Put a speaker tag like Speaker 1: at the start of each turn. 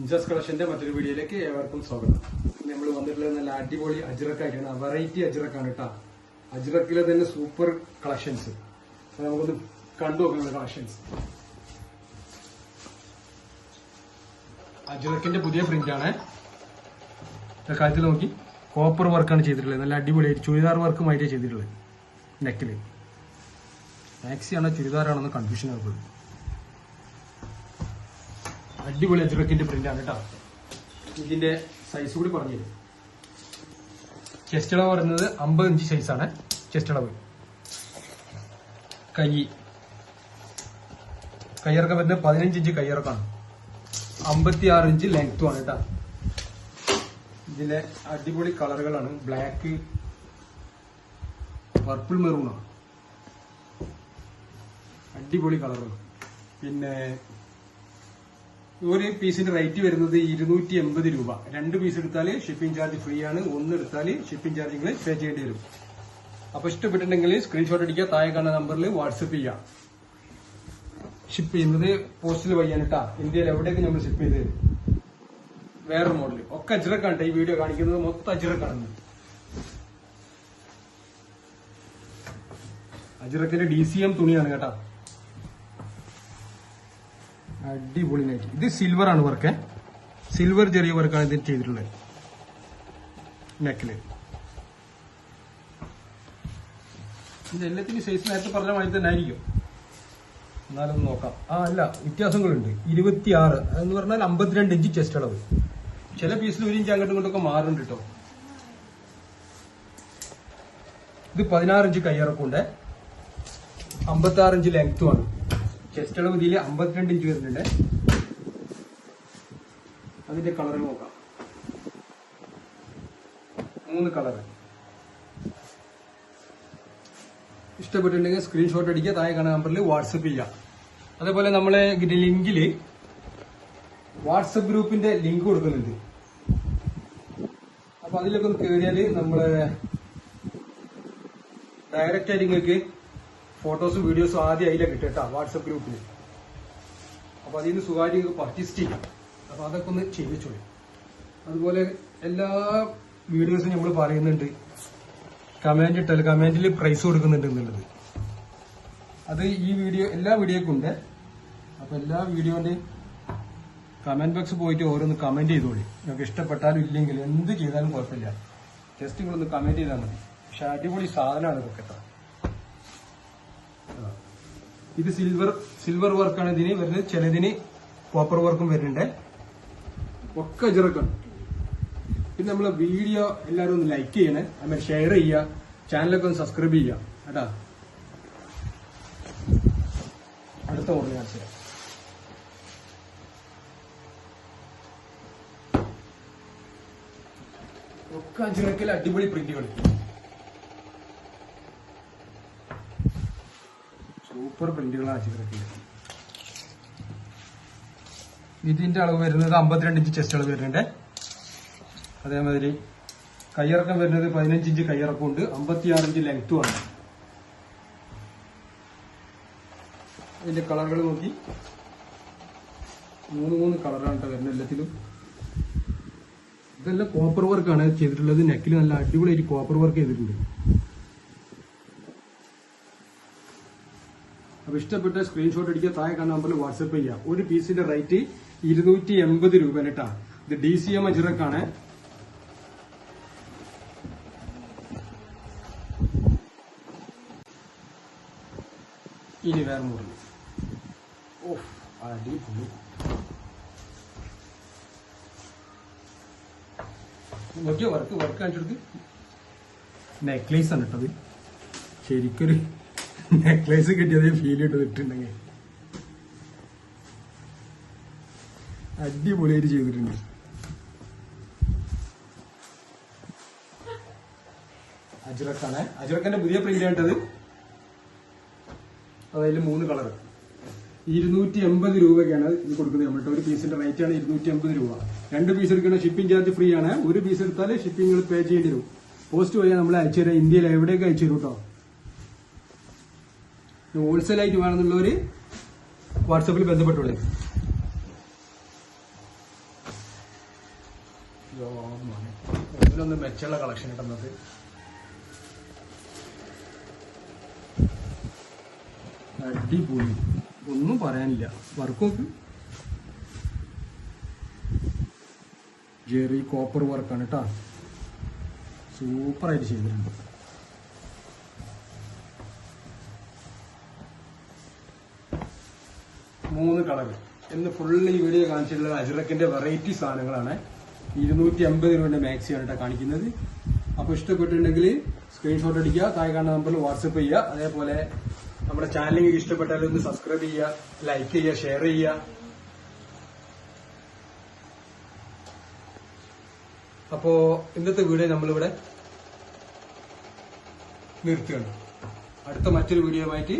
Speaker 1: ഇൻജസ് കളക്ഷന്റെ മറ്റൊരു വീഡിയോയിലേക്ക് ഏവർക്കും സ്വാഗതം. നമ്മൾ വന്നിട്ടുള്ളത് നല്ല അടിപൊളി അജിറക്കായിട്ടാണ് വെറൈറ്റി അജിറക്കാണ് കേട്ടോ അജിറക്കിലെ തന്നെ സൂപ്പർ കളക്ഷൻസ് നമുക്കൊന്ന് കണ്ടു നോക്കാം കളക്ഷൻസ് അജിറക്കിന്റെ പുതിയ പ്രിന്റ് ആണ്. തൽക്കാലത്തിൽ നോക്കി. കോപ്പർ വർക്കാണ് ചെയ്തിട്ടുള്ളത്. നല്ല അടിപൊളി ചുരിദാർ വർക്കുമായിട്ട് ചെയ്തിട്ടുള്ളത്. നെക്കിൽ മാക്സി ആണോ ചുരിദാറാണെന്ന് കൺഫ്യൂഷൻ ആകുന്നത് അടിപൊളി അജ്രക്കിന്റെ പ്രിന്റ് ആണ് കേട്ടോ ഇതിന്റെ സൈസ് കൂടി പറഞ്ഞു ചെസ്റ്റ് അളവ് പറയുന്നത് അമ്പത് ഇഞ്ച് സൈസാണ് ചെസ്റ്റ് അളവ്. കൈ. കയ്യിറക്കം വരുന്നത് പതിനഞ്ച് ഇഞ്ച് കയ്യിറക്കാണ് അമ്പത്തി ആറ് ഇഞ്ച് ലെങ്ത്തും ആണ് കേട്ടോ ഇതിലെ അടിപൊളി കളറുകളാണ് ബ്ലാക്ക് പർപ്പിൾ മെറൂണാണ് അടിപൊളി കളറുകൾ പിന്നെ ഒരു പീസിന്റെ റേറ്റ് വരുന്നത് ഇരുന്നൂറ്റി എൺപത് രൂപ. രണ്ട് പീസ് എടുത്താൽ ഷിപ്പിംഗ് ചാർജ് ഫ്രീ ആണ്. ഒന്ന് എടുത്താൽ ഷിപ്പിംഗ് ചാർജ് നിങ്ങൾ പേ ചെയ്യേണ്ടി വരും. അപ്പൊ ഇഷ്ടപ്പെട്ടിട്ടുണ്ടെങ്കിൽ സ്ക്രീൻഷോട്ട് അടിക്കുക താഴെ കാണുന്ന നമ്പറിൽ വാട്സപ്പ് ചെയ്യാം ഷിപ്പ് ചെയ്യുന്നത് പോസ്റ്റിൽ വഴിയാണ് കേട്ടാ ഇന്ത്യയിൽ എവിടെയൊക്കെ നമ്മൾ ഷിപ്പ് ചെയ്ത് തരും. വേറെ മോഡൽ ഒക്കെ അജ്രക്കാണ് ഈ വീഡിയോ കാണിക്കുന്നത്. മൊത്തം അജ്രക്കാണ്. അജ്രക്കിന്റെ ഡി സി എം തുണിയാണ് കേട്ടാ. അടിപൊളി നൈറ്റ് ഇത് സിൽവർ ആണ് വർക്ക് സിൽവർ ചെറിയ വർക്കാണ് ഇത് ചെയ്തിട്ടുള്ളത്. നെക്കിൽ ഇത് എല്ലാത്തിനും സൈസ് നേരത്തെ പറഞ്ഞ മാതിരി തന്നെ ആയിരിക്കും. എന്നാലും നോക്കാം. ആ അല്ല വ്യത്യാസങ്ങളുണ്ട്. ഇരുപത്തി ആറ് എന്ന് പറഞ്ഞാൽ അമ്പത്തിരണ്ട് ഇഞ്ച് ചെസ്റ്റ് അളവ്. ചില പീസിൽ ഒരു ഇഞ്ച് അങ്ങോട്ടും ഇങ്ങോട്ടൊക്കെ മാറുന്നുണ്ട് കേട്ടോ ഇത് പതിനാറ് ഇഞ്ച് കയ്യിറക്കുണ്ട് അമ്പത്തി ആറ് ഇഞ്ച് ലെങ്ത്തുമാണ് ചെസ്റ്റ് അളവ് ഇതിൽ അമ്പത്തിരണ്ട് ഇഞ്ച് വരുന്നുണ്ട്. അതിന്റെ കളർ നോക്കാം. മൂന്ന് കളർ ഇഷ്ടപ്പെട്ടിട്ടുണ്ടെങ്കിൽ സ്ക്രീൻഷോട്ട് അടിക്കുക താഴെ കാണുന്ന നമ്പറിൽ വാട്സപ്പ് ചെയ്യാം അതേപോലെ നമ്മളെ ലിങ്കിൽ വാട്സപ്പ് ഗ്രൂപ്പിന്റെ ലിങ്ക് കൊടുക്കുന്നുണ്ട്. അപ്പൊ അതിലൊക്കെ ഒന്ന് കയറിയാൽ നമ്മളെ ഡയറക്റ്റ് ആയിട്ട് നിങ്ങൾക്ക് ഫോട്ടോസും വീഡിയോസും ആദ്യം അതിലെ കിട്ടും കേട്ടോ വാട്സപ്പ് ഗ്രൂപ്പിൽ അപ്പൊ അതിൽ നിന്ന് സുഖമായിട്ട് പർച്ചേസ് ചെയ്യാം അപ്പൊ അതൊക്കെ ഒന്ന് ചെയ്യിച്ചോളൂ. അതുപോലെ എല്ലാ വീഡിയോസും നമ്മൾ പറയുന്നുണ്ട്. കമന്റ് ഇട്ടാൽ കമന്റിൽ പ്രൈസ് കൊടുക്കുന്നുണ്ട് എന്നുള്ളത്. അത് ഈ വീഡിയോ എല്ലാ വീഡിയോക്കും ഉണ്ട്. അപ്പൊ എല്ലാ വീഡിയോന്റെ കമന്റ് ബോക്സ് പോയിട്ട് ഓരോന്ന് കമന്റ് ചെയ്തോളി. നിങ്ങൾക്ക് ഇഷ്ടപ്പെട്ടാലും ഇല്ലെങ്കിൽ എന്ത് ചെയ്താലും കുഴപ്പമില്ല. ജസ്റ്റ് നിങ്ങളൊന്ന് കമന്റ് ചെയ്താൽ മതി. പക്ഷെ അടിപൊളി സാധനമാണ് ഇതൊക്കെ. ഇത് സിൽവർ സിൽവർ വർക്കാണ് ഇതിന് വരുന്നത്. ചിലതിന് കോപ്പർ വർക്കും വരുന്നുണ്ട്. ഒക്കെ ചെറുക്കാണ് പിന്നെ നമ്മളെ വീഡിയോ എല്ലാവരും ഒന്ന് ലൈക്ക് ചെയ്യണേ. അതുമാതിരി ഷെയർ ചെയ്യുക. ചാനലൊക്കെ ഒന്ന് സബ്സ്ക്രൈബ് ചെയ്യുക. കേട്ടാ? അടുത്ത ഓർഡർ കാണിച്ചു ഒക്കെ അടിപൊളി അടിപൊളി പ്രിന്റുകൾ സൂപ്പർ പ്രിന്റുകളാണ് ചിത്രത്തിൽ ഇതിന്റെ അളവ് വരുന്നത് അമ്പത്തിരണ്ട് ഇഞ്ച് ചെസ്റ്റ് അളവ് വരുന്നുണ്ട്. അതേമാതിരി കയ്യിറക്കം വരുന്നത് പതിനഞ്ച് ഇഞ്ച് കയ്യിറക്കം ഉണ്ട്. അമ്പത്തിയാറ് ഇഞ്ച് ലെങ്ത്തും ആണ്. അതിന്റെ കളറുകൾ നോക്കി. മൂന്ന് മൂന്ന് കളറാണ് വരുന്നത് എല്ലാത്തിലും. ഇതെല്ലാം കോപ്പർ വർക്കാണ് ചെയ്തിട്ടുള്ളത്. നെക്കിൽ നല്ല അടിപൊളിയായിട്ട് കോപ്പർ വർക്ക് ചെയ്തിട്ടുണ്ട്. അപ്പൊ ഇഷ്ടപ്പെട്ട സ്ക്രീൻഷോട്ട് അടിക്കുക താഴെ കാണുന്ന നമ്പറിൽ വാട്സപ്പ് ചെയ്യുക. ഒരു പീസിന്റെ റേറ്റ് ഇരുന്നൂറ്റി എൺപത് രൂപ കേട്ടാ ഇത് ഡി സി എം അജിറക്കാണ് ഇനി വേറെ അടിപൊളി. നോക്കിയോ വർക്ക് വർക്ക് കാണിച്ചെടുത്ത് നെക്ലേസ് ആണ് കേട്ടത് ശരിക്കൊരു നെക്ലേസ് കിട്ടിയത് ഫീൽ ഇട്ട് ഇട്ടിട്ടുണ്ടെങ്കിൽ. അടിപൊളിയായിട്ട് ചെയ്തിട്ടുണ്ട്. അജുറക്കാണ് അജുറക്കന്റെ പുതിയ പ്രിന്റ് ആയിട്ടത് അതായത് മൂന്ന് കളർ ഇരുന്നൂറ്റി എൺപത് രൂപയ്ക്കാണ് ഇത് കൊടുക്കുന്നത് നമ്മളുടെ ഒരു പീസിന്റെ റേറ്റ് ആണ് ഇരുന്നൂറ്റി എൺപത് രൂപ. രണ്ട് പീസ് എടുക്കുന്ന ഷിപ്പിംഗ് ചാർജ് ഫ്രീ ആണ്. ഒരു പീസ് എടുത്താൽ ഷിപ്പിംഗ് പേ ചെയ്യേണ്ടി വരും. പോസ്റ്റ് വഴിയാണ് നമ്മൾ അയച്ചു തരാം ഇന്ത്യയിൽ എവിടെയൊക്കെ അയച്ചു തരും കേട്ടോ ഹോൾസെയിൽ വേണമെന്നുള്ളവർ വാട്സപ്പിൽ ബന്ധപ്പെട്ടോളെ ഒന്ന് മെച്ചുള്ള കളക്ഷൻ കിട്ടുന്നത് അടിപൊളി. ഒന്നും പറയാനില്ല. വർക്ക് നോക്ക്. ജെറി കോപ്പർ വർക്കാണ് കേട്ടോ സൂപ്പറായിട്ട് ചെയ്തിട്ടുണ്ട്. മൂന്ന് കളർ എന്ന് ഫുള്ള് ഈ വീഡിയോ കാണിച്ചിട്ടുള്ള അജിറക്കിന്റെ വെറൈറ്റി സാധനങ്ങളാണ്. ഇരുന്നൂറ്റി അമ്പത് രൂപയുടെ മാക്സിയാണ് കേട്ടോ കാണിക്കുന്നത്. അപ്പൊ ഇഷ്ടപ്പെട്ടിട്ടുണ്ടെങ്കിൽ സ്ക്രീൻഷോട്ട് അടിക്കുക താഴെ കാണുന്ന നമ്പറിൽ വാട്സപ്പ് ചെയ്യുക. അതേപോലെ നമ്മുടെ ചാനലിൽ ഇഷ്ടപ്പെട്ടാൽ ഒന്ന് സബ്സ്ക്രൈബ് ചെയ്യുക ലൈക്ക് ചെയ്യുക ഷെയർ ചെയ്യുക. അപ്പോ ഇന്നത്തെ വീഡിയോ നമ്മളിവിടെ നിർത്തുകയാണ്. അടുത്ത മറ്റൊരു വീഡിയോ ആയിട്ട്